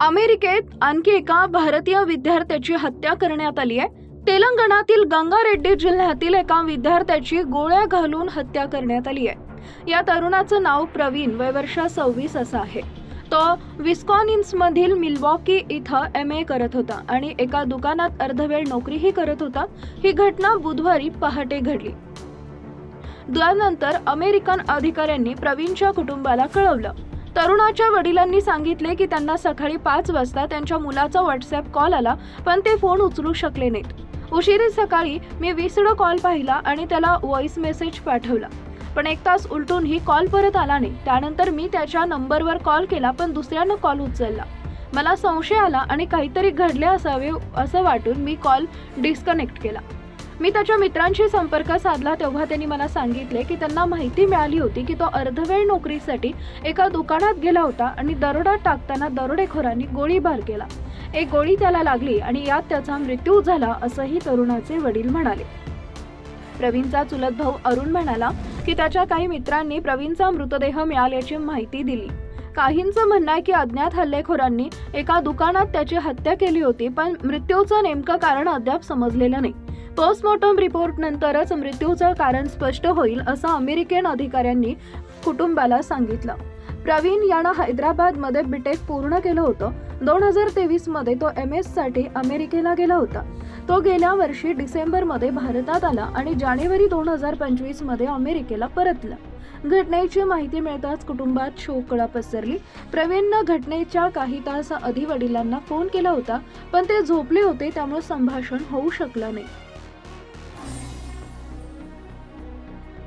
अमेरिकेत आणखी एका भारतीय विद्यार्थ्याची हत्या करण्यात आली आहे. तेलंगणातील गंगारेड्डी जिल्ह्यातील एका विद्यार्थ्याची गोळ्या घालून हत्या करण्यात आली आहे. या तरुणाचं नाव प्रवीण वय वर्ष सव्वीस असं आहे. तो विस्कॉनिन्समधील मिल्वॉकी इथं एम ए करत होता आणि एका दुकानात अर्धवेळ नोकरीही करत होता. ही घटना बुधवारी पहाटे घडली. त्यानंतर अमेरिकन अधिकाऱ्यांनी प्रवीणच्या कुटुंबाला कळवलं. तरुणाच्या वडिलांनी सांगितले की त्यांना सकाळी पाच वाजता त्यांच्या मुलाचा व्हॉट्सअप कॉल आला पण ते फोन उचलू शकले नाहीत. उशिरी सकाळी मी विसड कॉल पाहिला आणि त्याला व्हॉइस मेसेज पाठवला. पण एक तास उलटूनही कॉल परत आला नाही. त्यानंतर मी त्याच्या नंबरवर कॉल केला पण दुसऱ्यानं कॉल उचलला. मला संशय आला आणि काहीतरी घडले असावे असं वाटून मी कॉल डिस्कनेक्ट केला. मी त्याच्या मित्रांशी संपर्क साधला तेव्हा त्यांनी मला सांगितले की त्यांना माहिती मिळाली होती की तो अर्धवेळ नोकरीसाठी एका दुकानात गेला होता आणि दरोडा टाकताना दरोडेखोरांनी गोळीबार केला. एक गोळी त्याला लागली आणि यात त्याचा मृत्यू झाला असंही तरुणाचे वडील म्हणाले. प्रवीणचा चुलत भाऊ अरुण म्हणाला की त्याच्या काही मित्रांनी प्रवीणचा मृतदेह मिळाल्याची माहिती दिली. काहींचं म्हणणं आहे की अज्ञात हल्लेखोरांनी एका दुकानात त्याची हत्या केली होती पण मृत्यूचं नेमकं कारण अद्याप समजलेलं नाही. पोस्टमॉर्टम रिपोर्ट नंतरच मृत्यूचं कारण स्पष्ट होईल असं अमेरिकन अधिकाऱ्यांनी कुटुंबाला सांगितलं. प्रवीण यानं हैदराबादमध्ये बीटेक पूर्ण केलं होतं. दोन हजार तेवीसमध्ये तो एम एससाठी अमेरिकेला गेला होता. तो गेल्या वर्षी डिसेंबरमध्ये भारतात आला आणि जानेवारी दोन हजार पंचवीसमध्ये अमेरिकेला परतला. घटनेची माहिती मिळताच कुटुंबात शोककळा पसरली. प्रवीणनं घटनेच्या काही तास आधी वडिलांना फोन केला होता पण ते झोपले होते त्यामुळे संभाषण होऊ शकलं नाही.